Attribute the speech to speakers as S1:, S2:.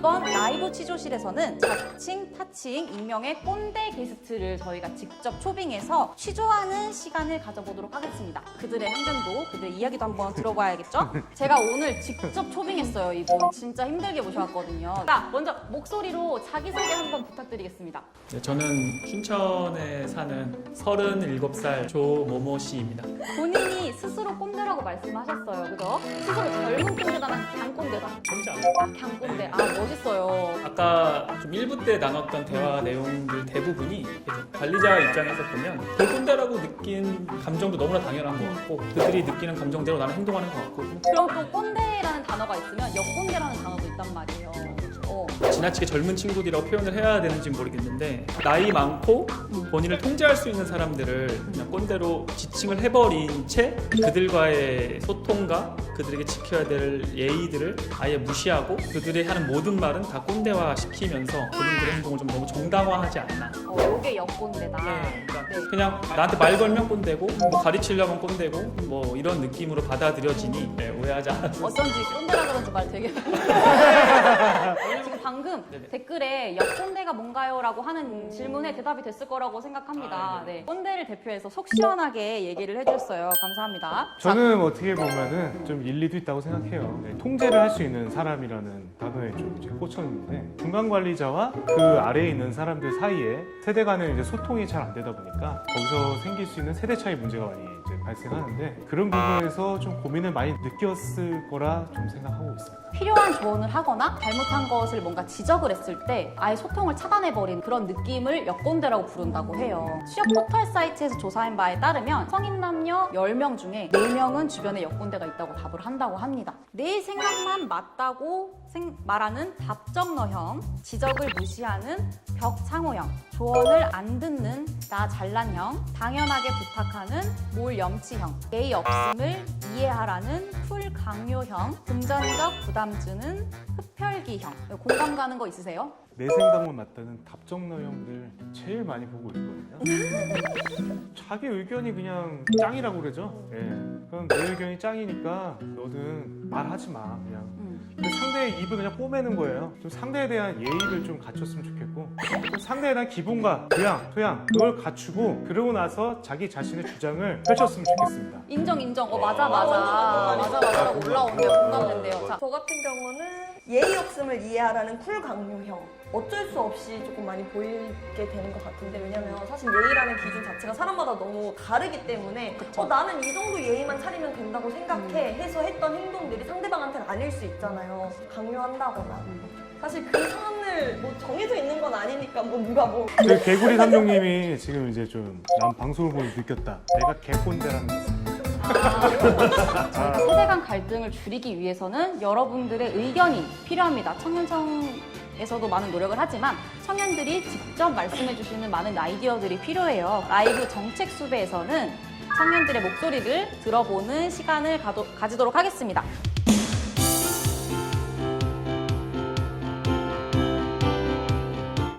S1: 이번 라이브 취조실에서는 자칭 타칭 익명의 꼰대 게스트를 저희가 직접 초빙해서 취조하는 시간을 가져보도록 하겠습니다. 그들의 한견도, 그들의 이야기도 한번 들어봐야겠죠? 제가 오늘 직접 초빙했어요, 이분. 진짜 힘들게 모셔왔거든요. 자, 먼저 목소리로 자기소개 한번 부탁드리겠습니다.
S2: 네, 저는 춘천에 사는 37살 조모모 씨입니다.
S1: 본인이 스스로 꼰대라고 말씀하셨어요, 그죠? 스스로 젊은 꼰대다는 강꼰대다.
S2: 진짜
S1: 아, 강꼰대. 아, 멋 있어요.
S2: 아까 좀 1부 때 나눴던 대화 내용들 대부분이 이제 관리자 입장에서 보면 돌꼰대라고 느낀 감정도 너무나 당연한 것 같고 그들이 느끼는 감정대로 나는 행동하는 것 같고
S1: 그럼 또 꼰대라는 단어가 있으면 역꼰대라는 단어도 있단 말이에요. 어.
S2: 지나치게 젊은 친구들이라고 표현을 해야 되는지 모르겠는데 나이 많고 본인을 통제할 수 있는 사람들을 그냥 꼰대로 지칭을 해버린 채 그들과의 소통과 그들에게 지켜야 될 예의들을 아예 무시하고 그들이 하는 모든 말은 다 꼰대화 시키면서 본인들의 행동을 좀 너무 정당화하지 않나
S1: 어, 요게 역꼰대다.
S2: 네, 그러니까
S1: 네.
S2: 그냥 나한테 말 걸면 꼰대고 뭐 가르치려면 꼰대고 뭐 이런 느낌으로 받아들여지니 네, 오해하지 않았으면
S1: 어쩐지 꼰대라 그런지 말 되게. 방금
S2: 네네.
S1: 댓글에 역꼰대가 뭔가요?라고 하는 질문에 대답이 됐을 거라고 생각합니다.
S2: 아,
S1: 네. 꼰대를 대표해서 속 시원하게 얘기를 해주셨어요. 감사합니다.
S3: 저는 어떻게 보면은 좀 일리도 있다고 생각해요. 네, 통제를 할 수 있는 사람이라는 단어에 좀 이제 꽂혔는데 중간 관리자와 그 아래에 있는 사람들 사이에 세대 간의 이제 소통이 잘 안 되다 보니까 거기서 생길 수 있는 세대 차이 문제가 많이 발생하는데 그런 부분에서 좀 고민을 많이 느꼈을 거라 좀 생각하고 있습니다.
S1: 필요한 조언을 하거나 잘못한 것을 뭔가 지적을 했을 때 아예 소통을 차단해버린 그런 느낌을 역꼰대라고 부른다고 해요. 취업 포털 사이트에서 조사한 바에 따르면 성인 남녀 10명 중에 4명은 주변에 역꼰대가 있다고 답을 한다고 합니다. 내 생각만 맞다고 생- 말하는 답정너형, 지적을 무시하는 벽창호형, 조언을 안 듣는 나 잘난형, 당연하게 부탁하는 몰염치형, 예의 없음을 이해하라는 풀강요형, 금전적 부담 주는 흡혈귀형. 공감 가는 거 있으세요?
S3: 내 생각만 맞다는 답정너형들 제일 많이 보고 있거든요. 자기 의견이 그냥 짱이라고 그러죠. 예. 그럼 내 의견이 짱이니까 너는 말하지 마 그냥.
S1: 음.
S3: 근데 상대의 입을 그냥 꼬매는 거예요. 좀 상대에 대한 예의를 좀 갖췄으면 좋겠고 좀 상대에 대한 기본과 교양, 토양 그걸 갖추고 그러고 나서 자기 자신의 주장을 펼쳤으면 좋겠습니다.
S1: 인정 인정. 어 맞아 맞아. 맞아 맞아라고 올라오는데요. 공감된대요. 자,
S4: 저 같은 경우는 예의 없음을 이해하라는 쿨 강요형. 어쩔 수 없이 조금 많이 보이게 되는 것 같은데 왜냐면 사실 예의라는 기준 자체가 사람마다 너무 다르기 때문에
S1: 그쵸.
S4: 어, 나는 이 정도 예의만 차리면 된다고 생각해 해서 했던 행동들이 상대방한테는 아닐 수 있잖아요. 강요한다거나. 사실 그 선을 뭐 정해져 있는 건 아니니까 뭐 누가 뭐
S3: 그 개구리 삼룡님이 지금 이제 좀 난 방송을 보고 느꼈다. 내가 개꼰대라는 거.
S1: 저희가 세대 간 갈등을 줄이기 위해서는 여러분들의 의견이 필요합니다. 청년청에서도 많은 노력을 하지만 청년들이 직접 말씀해 주시는 많은 아이디어들이 필요해요. 라이브 정책 수배에서는 청년들의 목소리를 들어보는 시간을 가도- 가지도록 하겠습니다.